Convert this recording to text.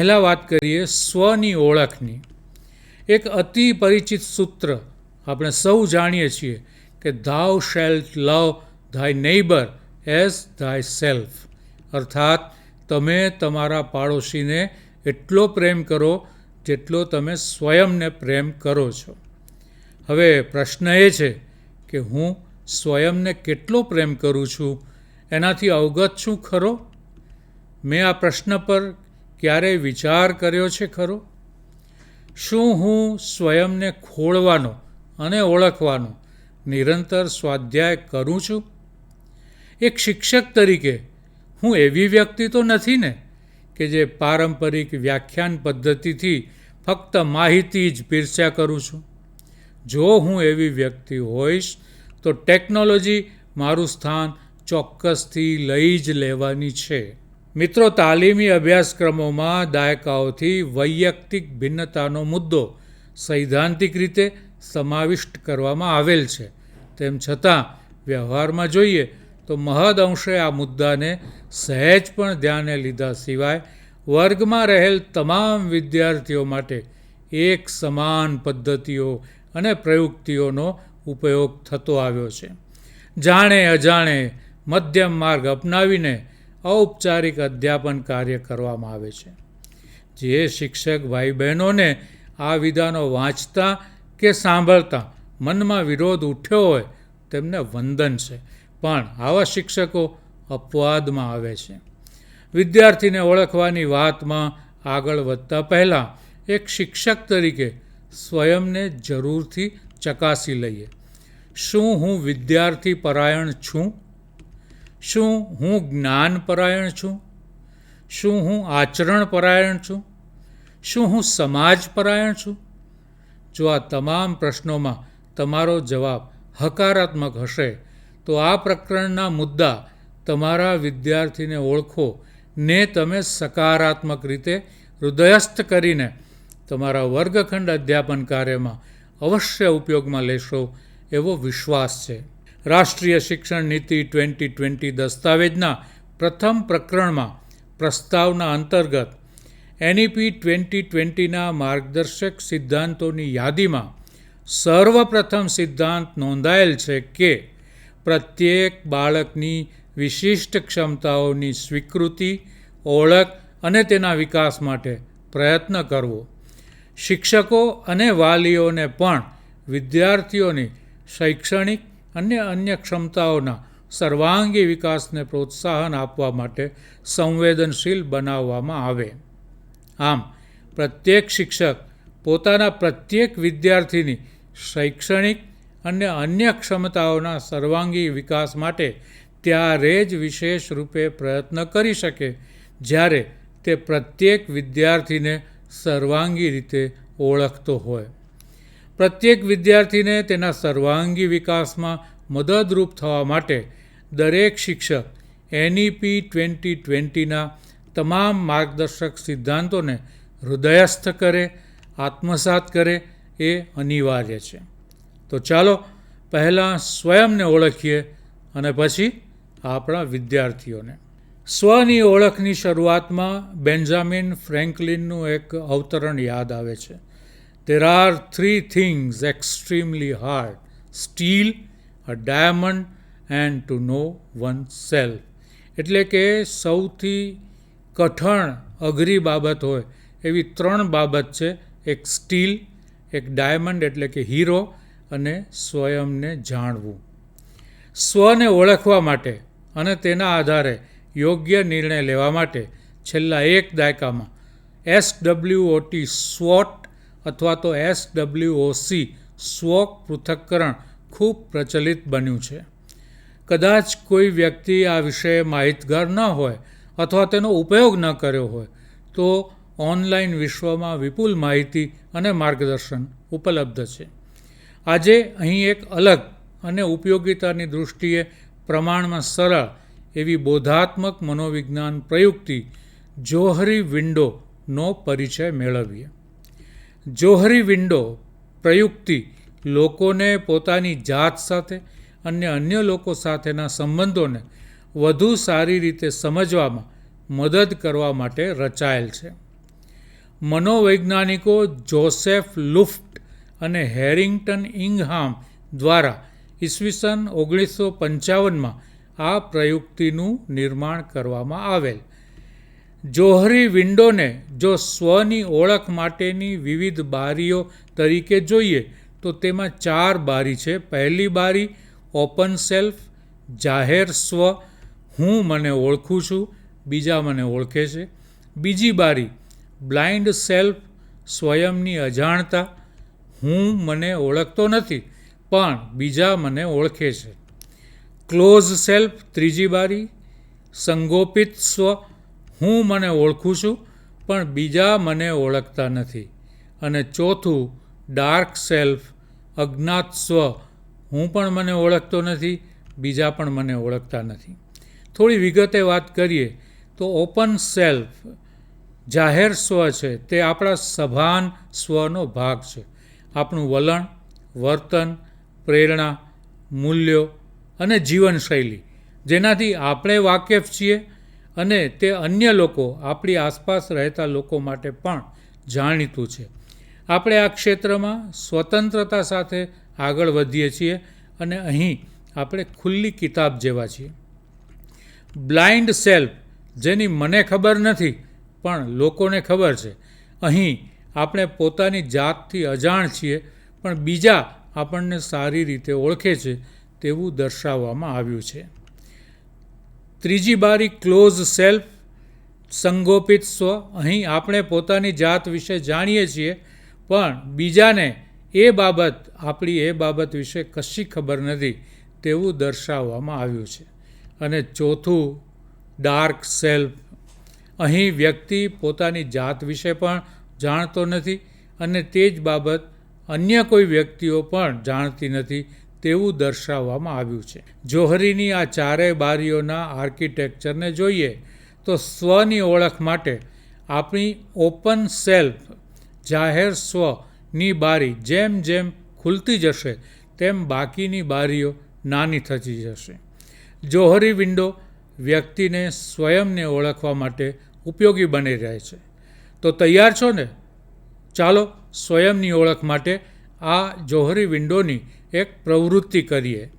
પહેલાં વાત કરીએ સ્વની ઓળખની. એક અતિ પરિચિત સૂત્ર આપણે સૌ જાણીએ છીએ કે thou shalt love thy neighbour as thyself અર્થાત, તમે તમારા પાડોશીને એટલો પ્રેમ કરો જેટલો તમે સ્વયંને પ્રેમ કરો છો. હવે પ્રશ્ન એ છે કે હું સ્વયંને કેટલો પ્રેમ કરું છું? એનાથી અવગત છું ખરો? મેં આ પ્રશ્ન પર ક્યારેય વિચાર કર્યો છે ખરો? શું હું સ્વયંને ખોળવાનો અને ઓળખવાનો નિરંતર સ્વાધ્યાય કરું છું? એક શિક્ષક તરીકે હું એવી વ્યક્તિ તો નથી ને કે જે પારંપરિક વ્યાખ્યાન પદ્ધતિથી ફક્ત માહિતી જ પીરસ્યા કરું છું. જો હું એવી વ્યક્તિ હોઈશ, તો ટેકનોલોજી મારું સ્થાન ચોક્કસથી લઈ જ લેવાની છે. મિત્રો, તાલીમી અભ્યાસક્રમોમાં દાયકાઓથી વૈયક્તિક ભિન્નતાનો મુદ્દો સૈદ્ધાંતિક રીતે સમાવિષ્ટ કરવામાં આવેલ છે. તેમ છતાં, વ્યવહારમાં જોઈએ તો મહદ અંશે આ મુદ્દાને સહેજ પણ ધ્યાને લીધા સિવાય વર્ગમાં રહેલ તમામ વિદ્યાર્થીઓ માટે એક સમાન પદ્ધતિઓ અને પ્રયુક્તિઓનો ઉપયોગ થતો આવ્યો છે. જાણે અજાણે મધ્યમ માર્ગ અપનાવીને ઔપચારિક અધ્યાપન કાર્ય કરવામાં આવે છે. જે શિક્ષક ભાઈ બહેનોને આ વિધાનો વાંચતા કે સાંભળતા મનમાં વિરોધ ઉઠ્યો હોય તેમને વંદન છે. પણ આવા શિક્ષકો અપવાદમાં આવે છે. વિદ્યાર્થીને ઓળખવાની વાતમાં આગળ વધતા પહેલાં એક શિક્ષક તરીકે સ્વયંને જરૂરથી ચકાસી લઈએ. શું હું વિદ્યાર્થી પરાયણ છું? શું હું જ્ઞાન પરાયણ છું? શું હું આચરણ પરાયણ છું? શું હું સમાજ પરાયણ છું? જો આ તમામ પ્રશ્નોમાં તમારો જવાબ હકારાત્મક હશે, તો આ પ્રકરણના મુદ્દા તમારા વિદ્યાર્થીને ઓળખો. ને તમે સકારાત્મક રીતે હૃદયસ્થ કરીને તમારા વર્ગખંડ અધ્યાપન કાર્યમાં અવશ્ય ઉપયોગમાં લેશો એવો વિશ્વાસ છે. રાષ્ટ્રીય શિક્ષણ નીતિ ટ્વેન્ટી ટ્વેન્ટી દસ્તાવેજના પ્રથમ પ્રકરણમાં પ્રસ્તાવના અંતર્ગત એનઈપી ટ્વેન્ટી ટ્વેન્ટીના માર્ગદર્શક સિદ્ધાંતોની યાદીમાં સર્વપ્રથમ સિદ્ધાંત નોંધાયેલ છે કે પ્રત્યેક બાળકની વિશિષ્ટ ક્ષમતાઓની સ્વીકૃતિ, ઓળખ અને તેના વિકાસ માટે પ્રયત્ન કરવો. શિક્ષકો અને વાલીઓને પણ વિદ્યાર્થીઓની શૈક્ષણિક અને અન્ય ક્ષમતાઓના સર્વાંગી વિકાસને પ્રોત્સાહન આપવા માટે સંવેદનશીલ બનાવવામાં આવે. આમ, પ્રત્યેક શિક્ષક પોતાના પ્રત્યેક વિદ્યાર્થીની શૈક્ષણિક અને અન્ય ક્ષમતાઓના સર્વાંગી વિકાસ માટે ત્યારે જ વિશેષ રૂપે પ્રયત્ન કરી શકે, જ્યારે તે પ્રત્યેક વિદ્યાર્થીને સર્વાંગી રીતે ઓળખતો હોય. પ્રત્યેક વિદ્યાર્થીને તેના સર્વાંગી વિકાસમાં મદદરૂપ થવા માટે દરેક શિક્ષક એનઈપી ટ્વેન્ટી ટ્વેન્ટીના તમામ માર્ગદર્શક સિદ્ધાંતોને હૃદયસ્થ કરે, આત્મસાત કરે એ અનિવાર્ય છે. તો ચાલો પહેલાં સ્વયંને ઓળખીએ અને પછી આપણા વિદ્યાર્થીઓને. સ્વની ઓળખની શરૂઆતમાં બેન્જામિન ફ્રેન્કલિનનું એક અવતરણ યાદ આવે છે. There are things extremely hard steel a diamond and to know one self એટલે કે સૌથી કઠણ અઘરી બાબત હોય, એવી ત્રણ બાબત છે. એક સ્ટીલ એક ડાયમંડ એટલે કે હીરો અને સ્વયંને જાણવું. સ્વને ઓળખવા માટે અને તેના આધારે યોગ્ય નિર્ણય લેવા માટે છેલ્લા એક દાયકામાં એસ ડબલ્યુ ઓટી સ્વોટ અથવા તો એસ ડબલ્યુ ઓસી સ્વોક પૃથક્કરણ ખૂબ પ્રચલિત બન્યું છે. કદાચ કોઈ વ્યક્તિ આ વિશે માહિતગાર ન હોય અથવા તેનો ઉપયોગ ન કર્યો હોય, તો ઓનલાઈન વિશ્વમાં વિપુલ માહિતી અને માર્ગદર્શન ઉપલબ્ધ છે. આજે અહીં એક અલગ અને ઉપયોગિતાની દૃષ્ટિએ પ્રમાણમાં સરળ એવી બોધાત્મક મનોવિજ્ઞાન પ્રયુક્તિ જોહરી વિન્ડોનો પરિચય મેળવીએ. જોહરી વિન્ડો પ્રયુક્તિ લોકોને પોતાની જાત સાથે અને અન્ય લોકો સાથેના સંબંધોને વધુ સારી રીતે સમજવામાં મદદ કરવા માટે રચાયેલ છે. મનોવૈજ્ઞાનિકો જોસેફ લુફ્ટ અને હેરિંગ્ટન ઇંગહામ દ્વારા ઈસવીસન ઓગણીસો પંચાવનમાં આ પ્રયુક્તિનું નિર્માણ કરવામાં આવેલ. જોહરી વિન્ડોને જો સ્વની ઓળખ માટેની વિવિધ બારીઓ તરીકે જોઈએ, તો તેમાં ચાર બારી છે. પહેલી બારી, ઓપન સેલ્ફ, જાહેર સ્વ, હું મને ઓળખું છું, બીજા મને ઓળખે છે. બીજી બારી, બ્લાઇન્ડ સેલ્ફ, સ્વયંની અજાણતા, હું મને ઓળખતો નથી, પણ બીજા મને ઓળખે છે. ક્લોઝ સેલ્ફ, ત્રીજી બારી, સંગોપિત સ્વ હું મને ઓળખું છું, પણ બીજા મને ઓળખતા નથી. અને ચોથું, ડાર્ક સેલ્ફ, અજ્ઞાત સ્વ. હું પણ મને ઓળખતો નથી, બીજા પણ મને ઓળખતા નથી. થોડી વિગતે વાત કરીએ, તો ઓપન સેલ્ફ, જાહેર સ્વ છે, તે આપણા સભાન સ્વનો ભાગ છે. આપણું વલણ, વર્તન, પ્રેરણા, મૂલ્યો અને જીવનશૈલી. જેનાથી આપણે વાકેફ છીએ અને તે અન્ય લોકો, આપણી આસપાસ રહેતા લોકો માટે પણ જાણીતું છે. આપણે આ ક્ષેત્રમાં સ્વતંત્રતા સાથે આગળ વધીએ છીએ અને અહીં આપણે ખુલ્લી કિતાબ જેવા છીએ. બ્લાઇન્ડ સેલ્ફ, જેની મને ખબર નથી, પણ લોકોને ખબર છે. અહીં આપણે પોતાની જાતથી અજાણ છીએ, પણ બીજા આપણને સારી રીતે ઓળખે છે તેવું દર્શાવવામાં આવ્યું છે. ત્રીજી બારી ક્લોઝ સેલ્ફ, સંગોપિત સ્વ. અહીં આપણે પોતાની જાત વિશે જાણીએ છીએ, પણ બીજાને એ બાબત, આપણી એ બાબત વિશે કશી ખબર નથી તેવું દર્શાવવામાં આવ્યું છે. અને ચોથું, ડાર્ક સેલ્ફ. અહીં વ્યક્તિ પોતાની જાત વિશે પણ જાણતો નથી અને તે જ બાબત અન્ય કોઈ વ્યક્તિઓ પણ જાણતી નથી તેવું દર્શાવવામાં આવ્યું છે. જોહરીની આ ચારેય બારીઓના આર્કિટેક્ચરને જોઈએ તો સ્વની ઓળખ માટે આપણી ઓપન સેલ્ફ જાહેર સ્વની બારી જેમ જેમ ખુલતી જશે, તેમ બાકીની બારીઓ નાની થતી જશે. જોહરી વિન્ડો વ્યક્તિને સ્વયંને ઓળખવા માટે ઉપયોગી બની રહે છે. તો તૈયાર છો ને? ચાલો સ્વયંની ઓળખ માટે આ જોહરી વિન્ડોની એક પ્રવૃત્તિ કરીએ.